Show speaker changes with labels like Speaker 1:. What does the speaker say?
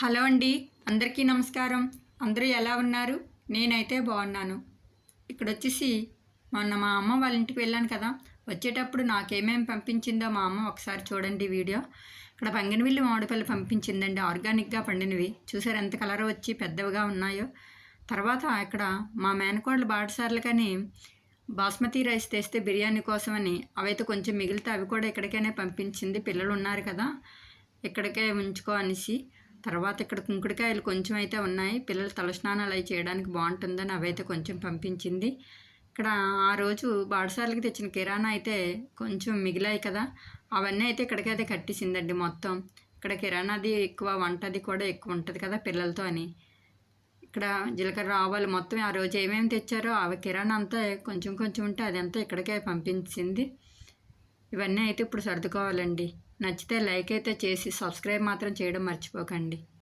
Speaker 1: Hello అండి అందరికీ నమస్కారం. అందరూ ఎలా ఉన్నారు? నేనైతే బాగున్నాను. ఇక్కడ వచ్చేసి మొన్న మా అమ్మ వాళ్ళ ఇంటికి వెళ్ళాను కదా. వచ్చేటప్పుడు నాకేమేమి పంపించిందో మా అమ్మ ఒకసారి చూడండి వీడియో. ఇక్కడ బంగినవిల్లి మామిడిపల్లి పంపించిందండి. ఆర్గానిక్గా పండినవి. చూసారు ఎంత కలర్ వచ్చి పెద్దవిగా ఉన్నాయో. తర్వాత ఇక్కడ మా మేనకోడలు బాటసార్లు కానీ బాస్మతి రైస్ తెస్తే బిర్యానీ కోసమని అవైతే కొంచెం మిగిలితే అవి కూడా ఇక్కడికైనా పంపించింది. పిల్లలు ఉన్నారు కదా. ఇక్కడికే ఉంచుకో అనేసి తర్వాత ఇక్కడ కుంకుడుకాయలు కొంచెం అయితే ఉన్నాయి. పిల్లలు తలస్నానాలు అవి చేయడానికి బాగుంటుందని అవైతే కొంచెం పంపించింది. ఇక్కడ ఆ రోజు బాడసార్లకి తెచ్చిన కిరాణా అయితే కొంచెం మిగిలాయి కదా. అవన్నీ అయితే ఇక్కడికైతే కట్టేసిందండి మొత్తం. ఇక్కడ కిరాణాది ఎక్కువ వంటది కూడా ఎక్కువ ఉంటుంది కదా పిల్లలతో అని. ఇక్కడ జీలకర్ర ఆవాలు మొత్తం ఆ రోజు ఏమేమి తెచ్చారో అవి కిరాణా అంతా కొంచెం కొంచెం ఉంటే అదంతా ఇక్కడికే పంపించింది. ఇవన్నీ అయితే ఇప్పుడు సర్దుకోవాలండి. నచ్చితే లైక్ అయితే చేసి సబ్స్క్రైబ్ మాత్రం చేయడం మర్చిపోకండి.